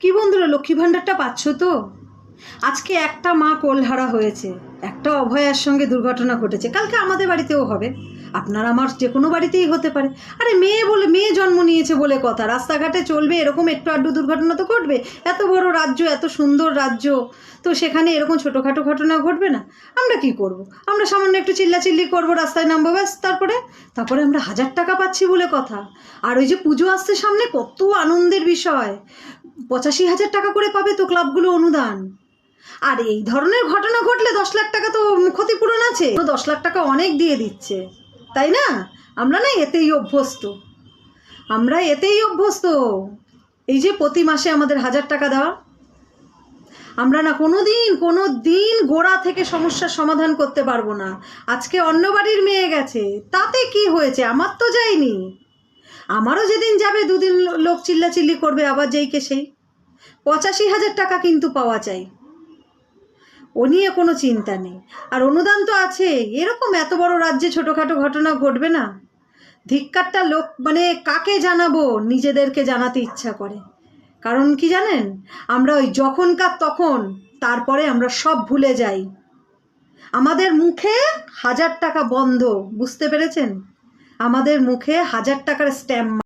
কি বন্ধুরা, লক্ষ্মী ভাণ্ডারটা পাচ্ছ তো? আজকে একটা মা কোলহারা হয়েছে, একটা অভয়ার সঙ্গে দুর্ঘটনা ঘটেছে, কালকে আমাদের বাড়িতেও হবে। আপনার আমার যে কোনো বাড়িতেই হতে পারে। আরে মেয়ে বলে, মেয়ে জন্ম নিয়েছে বলে কথা। রাস্তাঘাটে চলবে, এরকম একটু আড্ডু দুর্ঘটনা তো ঘটবে। এত বড় রাজ্য, এত সুন্দর রাজ্য, তো সেখানে এরকম ছোটোখাটো ঘটনা ঘটবে না। আমরা কি করব। আমরা সামান্য একটু চিল্লাচিল্লি করব, রাস্তায় নামবো, ব্যাস, তারপরে? তারপরে আমরা হাজার টাকা পাচ্ছি বলে কথা। আর ওই যে পুজো আসছে সামনে, কত আনন্দের বিষয়। পঁচাশি হাজার টাকা করে পাবে তো ক্লাবগুলো অনুদান। আর এই ধরনের ঘটনা ঘটলে দশ লাখ টাকা তো ক্ষতিপূরণ আছে। তো দশ লাখ টাকা অনেক দিয়ে দিচ্ছে। তাই না? আমরা না এতেই অভ্যস্ত। আমরা এতেই অভ্যস্ত। এই যে প্রতি মাসে আমাদের হাজার টাকা দেওয়া, আমরা না কোনো দিন কোনো দিন গোড়া থেকে সমস্যার সমাধান করতে পারব না। আজকে অন্য বাড়ির মেয়ে গেছে, তাতে কি হয়েছে? আমার তো যায়নি। আমারও যেদিন যাবে, দুদিন লোক চিল্লাচিল্লি করবে, আবার যেইকে সেই পঁচাশি হাজার টাকা কিন্তু পাওয়া চাই ও নিয়ে কোনো চিন্তা নেই। আর অনুদান তো আছে। এরকম এত বড় রাজ্যে ছোটোখাটো ঘটনা ঘটবে না। ধিক্কারটা লোক মানে কাকে জানাব? নিজেদেরকে জানাতে ইচ্ছা করে। কারণ কি জানেন? আমরা ওই যখনকার তখন, তারপরে আমরা সব ভুলে যাই। আমাদের মুখে হাজার টাকা বন্ধ, বুঝতে পেরেছেন? আমাদের মুখে হাজার টাকার স্ট্যাম্প